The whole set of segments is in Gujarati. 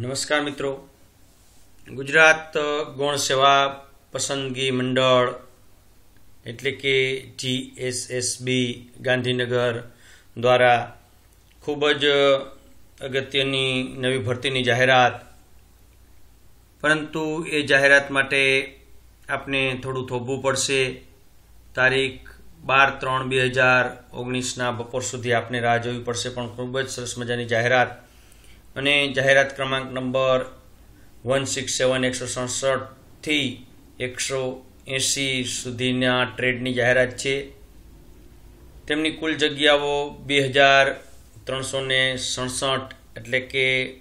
નમસ્કાર મિત્રો. ગુજરાત ગૌણ સેવા પસંદગી મંડળ એટલે કે જીએસએસબી ગાંધીનગર દ્વારા ખૂબ જ અગત્યની નવી ભરતીની જાહેરાત. પરંતુ એ જાહેરાત માટે આપને થોડું થોભવું પડશે. તારીખ બાર ત્રણ બે હજાર ઓગણીસના બપોર સુધી આપને રાહ જોવી પડશે. પણ ખૂબ જ સરસ મજાની જાહેરાત અને જાહેરાત ક્રમાંક નંબર વન સિક્સ સેવન એકસો સડસઠથી એકસો એંસી સુધીના ટ્રેડની જાહેરાત છે. તેમની કુલ જગ્યાઓ બે હજાર ત્રણસો સડસઠ એટલે કે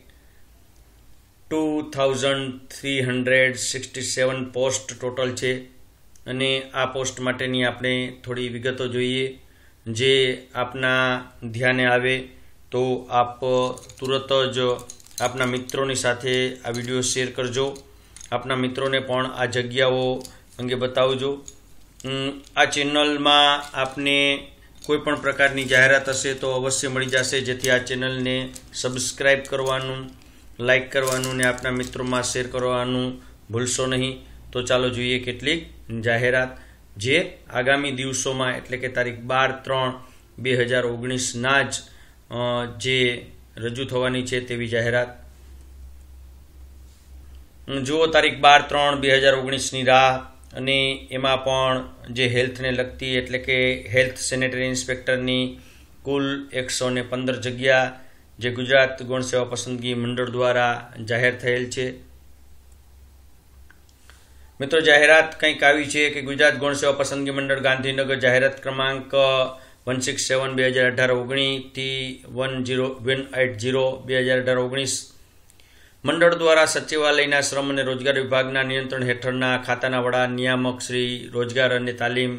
two thousand three hundred sixty seven post total છે. અને આ પોસ્ટ માટેની આપણે થોડી વિગતો જોઈએ જે આપના ધ્યાને આવે. તો આપ તુરત જ આપના મિત્રોની સાથે આ વીડિયો શેર કરજો. આપના મિત્રોને પણ આ જગ્યાઓ અંગે બતાવજો. આ ચેનલમાં આપને કોઈ પણ પ્રકારની જાહેરાત હશે તો અવશ્ય મળી જશે. જેથી આ ચેનલને સબસ્ક્રાઈબ કરવાનું લાઈક કરવાનું ને આપના મિત્રોમાં શેર કરવાનું ભૂલશો નહીં. તો ચાલો જોઈએ કેટલીક જાહેરાત. જે આગામી દિવસોમાં, એટલે કે તારીખ બાર ત્રણ બે હજાર ઓગણીસના જ જે રજૂ થવાની છે તેવી જાહેરાત. જુઓ તારીખ બાર ત્રણ બે હજાર ઓગણીસની રાહ અને એમાં પણ જે હેલ્થને લગતી એટલે કે હેલ્થ સેનેટરી ઇન્સ્પેક્ટરની કુલ એકસો ને પંદર જગ્યા જે ગુજરાત ગૌણ સેવા પસંદગી મંડળ દ્વારા જાહેર થયેલ છે. મિત્રો, જાહેરાત કંઈક આવી છે કે ગુજરાત ગૌણ સેવા પસંદગી મંડળ ગાંધીનગર જાહેરાત ક્રમાંક વન સિક્સ સેવન બે હજાર અઢાર ઓગણીસથી one zero one eight zero બે હજાર અઢાર ઓગણીસ. મંડળ દ્વારા સચિવાલયના શ્રમ અને રોજગાર વિભાગના નિયંત્રણ હેઠળના ખાતાના વડા નિયામક શ્રી રોજગાર અને તાલીમ,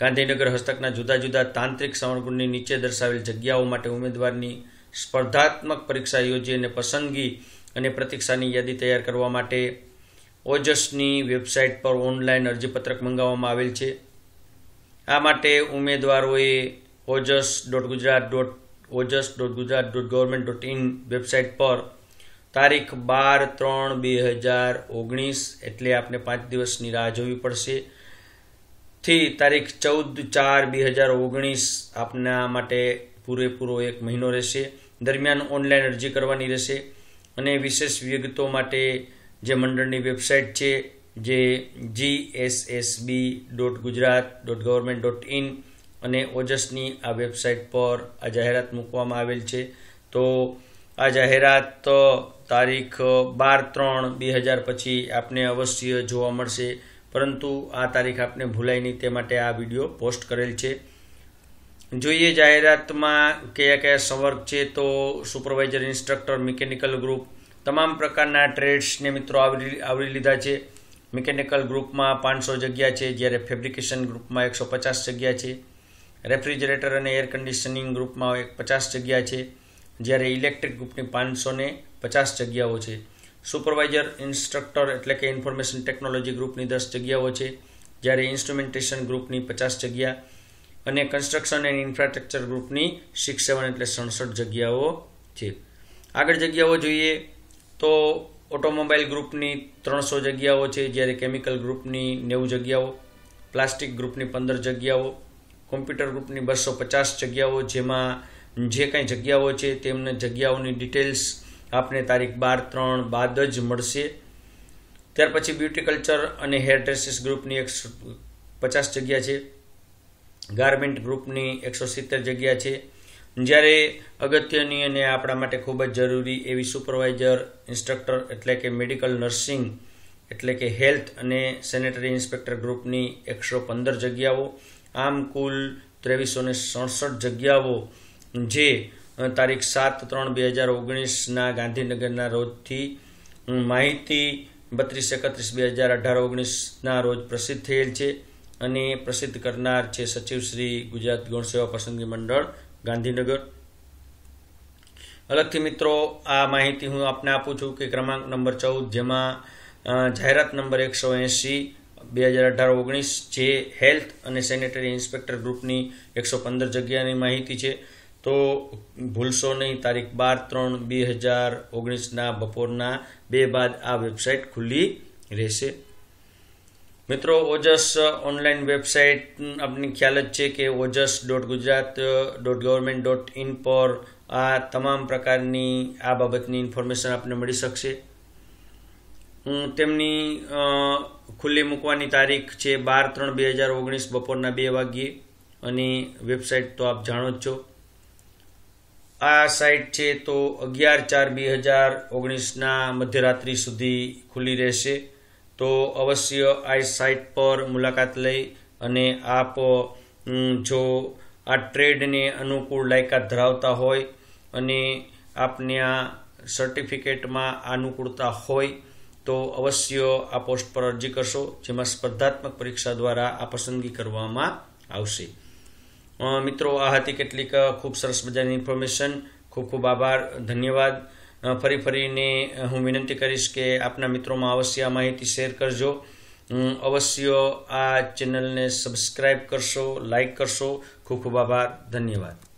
ગાંધીનગર હસ્તકના જુદા જુદા તાંત્રિક સમરગુણની નીચે દર્શાવેલ જગ્યાઓ માટે ઉમેદવારની સ્પર્ધાત્મક પરીક્ષા યોજી અને પસંદગી અને પ્રતીક્ષાની યાદી તૈયાર કરવા માટે ઓજસની વેબસાઇટ પર ઓનલાઈન અરજીપત્રક મંગાવવામાં આવેલ છે. આ માટે ઉમેદવારોએ Ojas dot Gujarat dot Ojas dot Gujarat dot government dot in website પર તારીખ બાર ત્રણ બે હજાર ઓગણીસ, એટલે આપણે પાંચ દિવસની રાહ જોવી પડશે. થી તારીખ ચૌદ ચાર બે હજાર ઓગણીસ આપના માટે પૂરેપૂરો એક મહિનો રહેશે. દરમિયાન ઓનલાઈન અરજી કરવાની રહેશે. અને વિશેષ વિગતો માટે જે મંડળની વેબસાઇટ છે જે G S S B dot Gujarat dot government dot in અને ઓજસની આ વેબસાઇટ પર આ જાહેરાત મૂકવામાં આવેલ છે. તો આ જાહેરાત તારીખ બાર ત્રણ બે હજાર પછી આપને અવશ્ય જોવા મળશે. પરંતુ આ તારીખ આપને ભૂલાય નહીં, તે માટે આ વીડિયો પોસ્ટ કરેલ છે. જોઈએ જાહેરાતમાં કયા કયા સંવર્ગ છે, તો સુપરવાઇઝર, ઇન્સ્ટ્રક્ટર, મિકેનિકલ ગ્રુપ, તમામ પ્રકારના ટ્રેડ્સને મિત્રો આવરી આવરી લીધા છે. મિકેનિકલ ગ્રુપમાં પાંચસો જગ્યા છે, જ્યારે ફેબ્રિકેશન ગ્રુપમાં એકસો પચાસ જગ્યા છે. રેફ્રિજરેટર અને એર કન્ડિશનિંગ ગ્રુપમાં એક પચાસ જગ્યા છે, જ્યારે ઇલેક્ટ્રિક ગ્રુપની પાંચસો ને પચાસ જગ્યાઓ છે. સુપરવાઇઝર, ઇન્સ્ટ્રક્ટર એટલે કે ઇન્ફોર્મેશન ટેકનોલોજી ગ્રુપની દસ જગ્યાઓ છે, જ્યારે ઇન્સ્ટ્રુમેન્ટેશન ગ્રુપની પચાસ જગ્યા અને કન્સ્ટ્રક્શન એન્ડ ઇન્ફ્રાસ્ટ્રક્ચર ગ્રુપની સિક્સ, સેવન એટલે સડસઠ જગ્યાઓ છે. આગળ જગ્યાઓ જોઈએ તો ઓટોમોબાઈલ ગ્રુપની ત્રણસો જગ્યાઓ છે, જ્યારે કેમિકલ ગ્રુપની નેવું જગ્યાઓ, પ્લાસ્ટિક ગ્રુપની પંદર જગ્યાઓ, કોમ્પ્યુટર ગ્રુપની બસો પચાસ જગ્યાઓ, જેમાં જે કાંઈ જગ્યાઓ છે, તેમને જગ્યાઓની ડિટેલ્સ આપને તારીખ બાર ત્રણ બાદ જ મળશે. ત્યાર પછી બ્યુટી કલ્ચર અને હેર ડ્રેસીસ ગ્રુપની એકસો પચાસ જગ્યા છે. ગાર્મેન્ટ ગ્રુપની એકસો સિત્તેર જગ્યા છે. જ્યારે અગત્યની અને આપણા માટે ખૂબ જ જરૂરી એવી સુપરવાઇઝર ઇન્સ્ટ્રક્ટર એટલે કે મેડિકલ નર્સિંગ એટલે કે હેલ્થ અને સેનેટરી ઇન્સ્પેક્ટર ગ્રુપની એકસો પંદર જગ્યાઓ, આમ કુલ ત્રેવીસો ને સડસઠ જગ્યાઓ જે તારીખ સાત ત્રણ બે હજાર ઓગણીસના ગાંધીનગરના રોજથી માહિતી બત્રીસ એકત્રીસ બે હજાર અઢાર ઓગણીસના રોજ પ્રસિદ્ધ થયેલ છે અને પ્રસિદ્ધ કરનાર છે સચિવ શ્રી ગુજરાત ગૌણ સેવા પસંદગી મંડળ ગાંધીનગર. અલગથી મિત્રો, આ માહિતી હું આપને આપું છું કે ક્રમાંક નંબર ચૌદ જેમાં જાહેરાત નંબર એકસો એંશી, બે હજાર અઢાર ઓગણીસ જે હેલ્થ અને સેનેટરી ઇન્સ્પેક્ટર ગ્રુપની એકસો પંદર જગ્યાની માહિતી છે. તો ભૂલશો નહીં, તારીખ બાર ત્રણ બે હજાર ઓગણીસના બપોરના બે બાદ આ વેબસાઇટ ખુલ્લી રહેશે. મિત્રો, ઓજસ ઓનલાઈન વેબસાઇટ આપને ખ્યાલ જ છે કે Ojas dot Gujarat dot government dot in પર આ તમામ પ્રકારની આ બાબતની ઇન્ફોર્મેશન આપને મળી શકશે. તેમની ખુલ્લી મૂકવાની તારીખ છે બાર ત્રણ બે હજાર ઓગણીસ બપોરના બે વાગ્યે અને વેબસાઇટ તો આપ જાણો જ છો. આ સાઇટ છે તો અગિયાર ચાર બે હજાર ઓગણીસના મધ્યરાત્રિ સુધી ખુલ્લી રહેશે. તો અવશ્ય આ સાઇટ પર મુલાકાત લઈ અને આપ જો આ ટ્રેડને અનુકૂળ લાયકાત ધરાવતા હોય અને આપને આ સર્ટિફિકેટમાં અનુકૂળતા હોય, તો અવશ્ય આ પોસ્ટ પર અરજી કરશો, જેમાં સ્પર્ધાત્મક પરીક્ષા દ્વારા આ પસંદગી કરવામાં આવશે. મિત્રો, આ હતી કેટલીક ખૂબ સરસ મજાની ઇન્ફોર્મેશન ખૂબ ખૂબ આભાર, ધન્યવાદ. ફરી ફરીને હું વિનંતી કરીશ કે આપના મિત્રોમાં અવશ્ય આ માહિતી શેર કરજો. અવશ્ય આ ચેનલને સબસ્ક્રાઈબ કરશો લાઈક કરશો. ખૂબ ખૂબ આભાર. ધન્યવાદ.